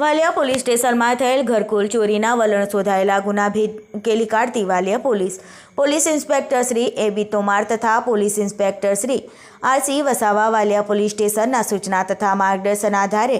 Valia police સ્ટેશનમાં થયેલ ઘરકુલ ચોરીના વલણ શોધાયેલા ગુના ભેદ કાઢતી Valia police. Police inspector Shri A B Tomar તથા police inspector Shri R C Vasava Valia police સ્ટેશનના સૂચના તથા માર્ગદર્શન આધારે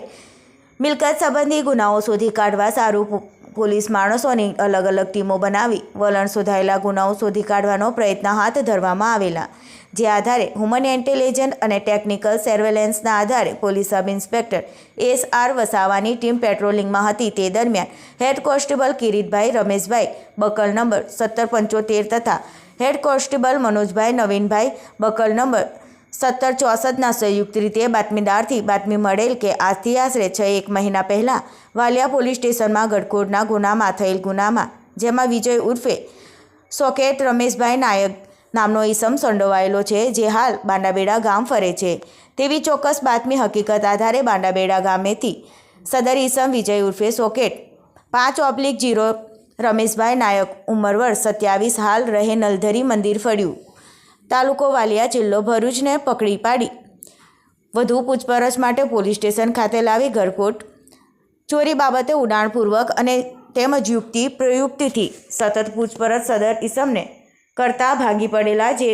મિલકત સંબંધી ગુનાઓ શોધી કાઢવા સારું પોલીસ માણસોની અલગ અલગ ટીમો બનાવી વલણ શોધાયેલા ગુનાઓ શોધી કાઢવાનો પ્રયત્ન હાથ ધરવામાં આવેલા. જે આધારે હ્યુમન ઇન્ટેલિજન્સ અને ટેકનિકલ સર્વેલન્સના આધારે police sub inspector S R વસાવાની team પેટ્રોલિંગમાં હતી. તે દરમિયાન head constable Kiritbhai Rameshbhai, buckle number સત્તર પંચોતેર તથા head constable Manojbhai, Navinbhai, buckle number સત્તર ચોસઠના સંયુક્ત રીતે બાતમીદારથી બાતમી મળેલ કે આજથી આશરે છ એક મહિના પહેલાં વાલિયા પોલીસ સ્ટેશનમાં ગડકોડના ગુનામાં થયેલ ગુનામાં, જેમાં વિજય ઉર્ફે સોકેટ રમેશભાઈ નાયક નામનો ઈસમ સંડોવાયેલો છે, જે હાલ બાંડાબેડા ગામ ફરે છે. તેવી ચોક્કસ બાતમી હકીકત આધારે બાંડાબેડા ગામેથી સદર ઈસમ વિજય ઉર્ફે સોકેટ, પાંચ ઓબ્લિક જીરો, રમેશભાઈ નાયક ઉંમર વર્ષ સત્યાવીસ, હાલ રહે નલધરી મંદિર ફળ્યું. તાલુકો વાલિયા જિલ્લો ભરૂચને પકડી પાડી. વધુ પૂછપરછ માટે પોલીસ સ્ટેશન ખાતે લાવી ગરફોટ ચોરી બાબતે ઉડાણપૂર્વક અને તેમજ યુક્તિ પ્રયુક્તિથી સતત પૂછપરછ સદર ઈસમને કરતા ભાગી પડેલા જે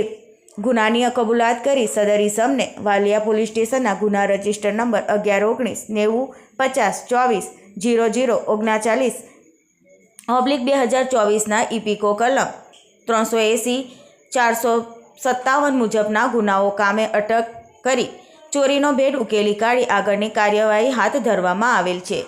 ગુનાની કબૂલાત કરી સદર ઇસમને વાલિયા પોલીસ સ્ટેશનના ગુના રજિસ્ટર નંબર અગિયાર ઓગણીસ નેવું પચાસ ચોવીસ જીરો જીરો ઓગણચાલીસ ઓબ્લિક બે હજાર ચોવીસના ઇપિકો કલમ ત્રણસો એંસી ચારસો સત્તાવન મુજબના ગુનાઓ કામે અટક કરી ચોરીનો ભેદ ઉકેલી કાઢી આગળની કાર્યવાહી હાથ ધરવામાં આવેલ છે.